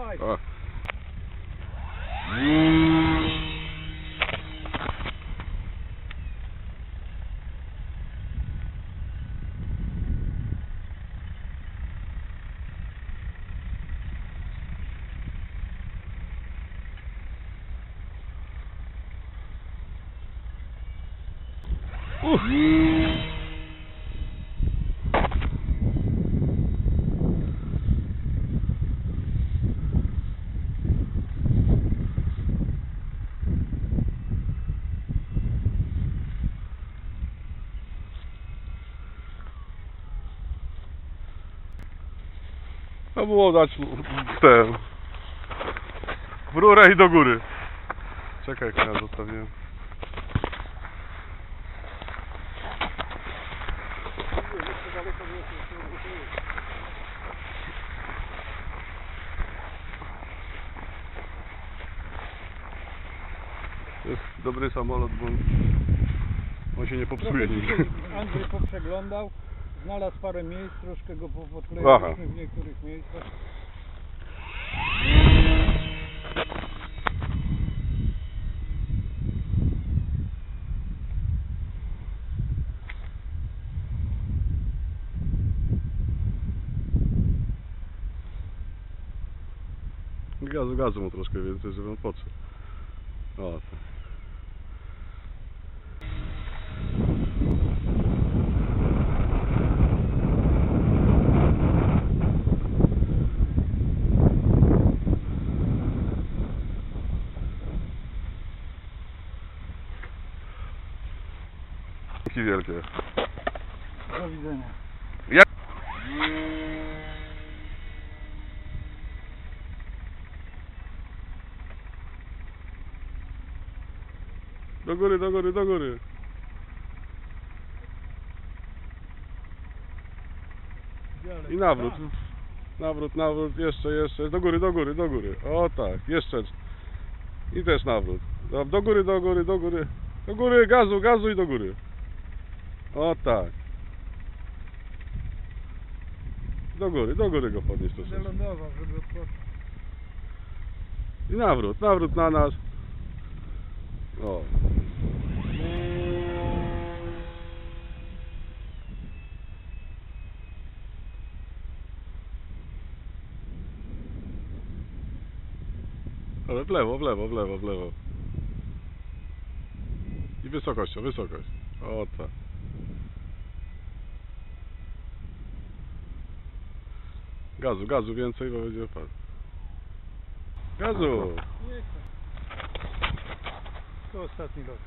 Dawaj. O. Uff. No było dać tę w rurę i do góry. Czekaj, jak ja zostawiłem. To jest dobry samolot, bo on się nie popsuje nigdy. Andrzej poprzeglądał, znalazł parę miejsc, troszkę go po- Aha. podklejaliśmy w niektórych miejscach. Gazu, gazu mu troszkę więcej, żeby on podszedł. O, tak. Dzięki wielkie. Do góry, do góry, do góry. I nawrót. Nawrót, nawrót, jeszcze, jeszcze. Do góry, do góry, do góry. O tak, jeszcze. I też nawrót. Do, góry, do góry, do góry. Do góry, gazu, gazu i do góry. O tak. Do góry, do góry go podnieść troszeczkę. Wylądował, żeby odpocząć. I nawrót, nawrót na nas. O. Ale w lewo, w lewo, w lewo, w lewo. I wysokością, wysokość. O tak. Gazu, gazu więcej, bo będzie padł. Gazu! To ostatni rok.